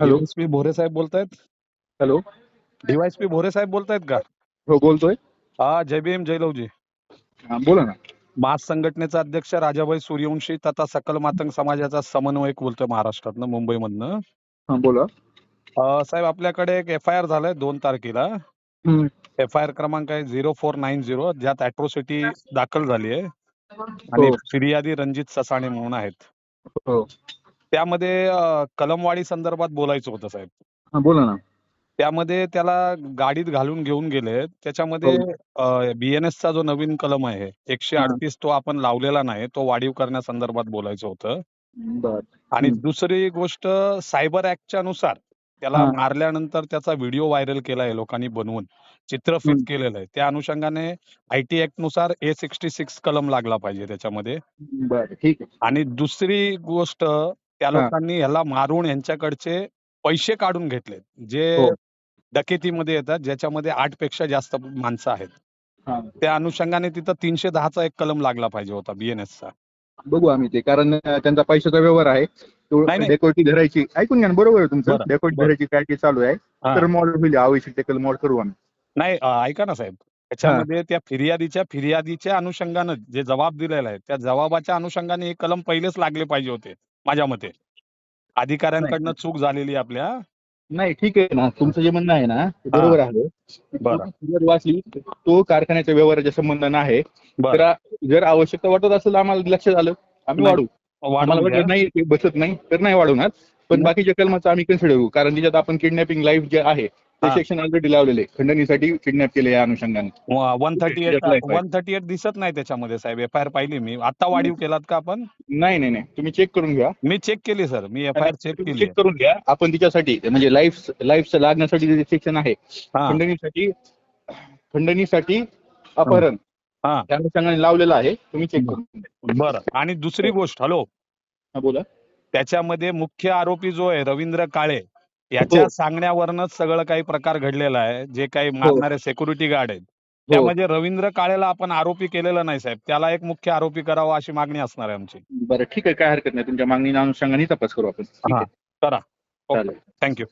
Hello भोरे साहेब बोलतायत? Hello DYSP भोरे साहेब बोलतायत का? हो बोलतोय. हा जय भीम जय लवजी. हा, बोला ना. मास संघटनेचा अध्यक्ष राजाभाई सूर्यवंशी तथा सकल मातंग समाजाचा समन्वयक बोलतोय महाराष्ट्रातनं मुंबईमधनं. हा बोला. साहेब आपल्याकडे एक एफ आय आर झालाय दोन तारखेला. एफ आय आर क्रमांक आहे झिरो फोर नाईन झिरो ज्यात अॅट्रॉसिटी दाखल झाली आहे आणि हो. फिर्यादी रणजित ससाणे म्हणून आहेत. हो. त्यामध्ये कलमवाडी संदर्भात बोलायचं होतं साहेब. हा बोला ना. त्यामध्ये त्याला गाडीत घालून घेऊन गेले. त्याच्यामध्ये बीएनएस चा जो नवीन कलम आहे एकशे हा. अडतीस तो आपण लावलेला नाही तो वाढीव करण्यासंदर्भात बोलायचं होतं. आणि. दुसरी गोष्ट सायबर ऍक्टच्या नुसार त्याला हा. मारल्यानंतर त्याचा व्हिडिओ व्हायरल केलाय लोकांनी बनवून. चित्रफित. केलेलं आहे. त्या अनुषंगाने आयटी ऍक्टनुसार ए सिक्स्टी सिक्स कलम लागला पाहिजे त्याच्यामध्ये. आहे. आणि दुसरी गोष्ट त्या. लोकांनी ह्याला मारून यांच्याकडचे पैसे काढून घेतले जे हो. डकेतीमध्ये येतात ज्याच्यामध्ये आठपेक्षा जास्त माणसं आहेत हा त्या अनुषंगाने तिथं तीनशे दहाचा एक कलम लागला पाहिजे होता बीएनएस चा बघू आम्ही ते कारण त्यांचा पैशाचा व्यवहार आहे नाही, नाही. डेकोटी धरायची ऐकून घ्या ना, बरोबर आहे तुमचं बरं, डेकोटी बरं. धरायची काय ते चालू आहे हा. तर मॉड होईल आवश्यक ते कल मॉड करू आम्ही नाही अं, ऐका ना साहेब त्याच्यामध्ये त्या फिर्यादीच्या फिर्यादीच्या अनुषंगानं जे जबाब दिलेला आहे त्या जबाबाच्या अनुषंगाने हे कलम पहिलेच लागले पाहिजे होते माझ्या मते. अधिकाऱ्यांकडनं चूक झालेली आहे आपल्या नाही ठीक आहे ना. तुमचं जे म्हणणं आहे ना ते बरोबर आहे. बरं. वाचली तो कारखान्याच्या व्यवहाराच्या संबंधानं आहे तर जर आवश्यकता वाटत असेल तर आम्हाला लक्षात आलं आम्ही नाही. वाढू. आम्हाला वाढवून घ्या. नाही ते बसत नाही तर नाही वाढवणार. पण. बाकीच्या कलमाचं आम्ही कन्सिडर करू. कारण त्याच्यात आपण किडनॅपिंग लाईफ जे आहे ते. सेक्शन ऑलरेडी लावलेले खंडणीसाठी किडनॅप केले या अनुषंगाने. One thirty eight. One thirty eight दिसत नाही त्याच्यामध्ये साहेब. एफ आय आर पाहिली मी. आता वाढीव केलात का आपण? नाही नाही नाही. तुम्ही चेक करून घ्या. मी चेक केली सर मी एफ आय आर चेक केली चेक करून घ्या. आपण तिच्यासाठी म्हणजे लाईफ लाईफ लागण्यासाठी जे सेक्शन आहे हा. खंडणीसाठी खंडणीसाठी अपहरण. हा. त्या अनुषंगाने लावलेलं आहे. तुम्ही चेक करून घ्या. बरं. आणि दुसरी गोष्ट हॅलो. हा बोला. त्याच्यामध्ये मुख्य आरोपी जो आहे रवींद्र काळे याच्या हो. सांगण्यावरनच सगळं काही प्रकार घडलेला आहे. जे काही मारणारे सेक्युरिटी गार्ड आहेत. हो. त्यामध्ये रवींद्र काळेला आपण आरोपी केलेलं नाही साहेब. त्याला एक मुख्य आरोपी करावा अशी मागणी असणार आहे आमची. बरं ठीक आहे. काय हरकत नाही. तुमच्या मागणी अनुषंगाने तपास करू आपण. हा. करा. थँक्यू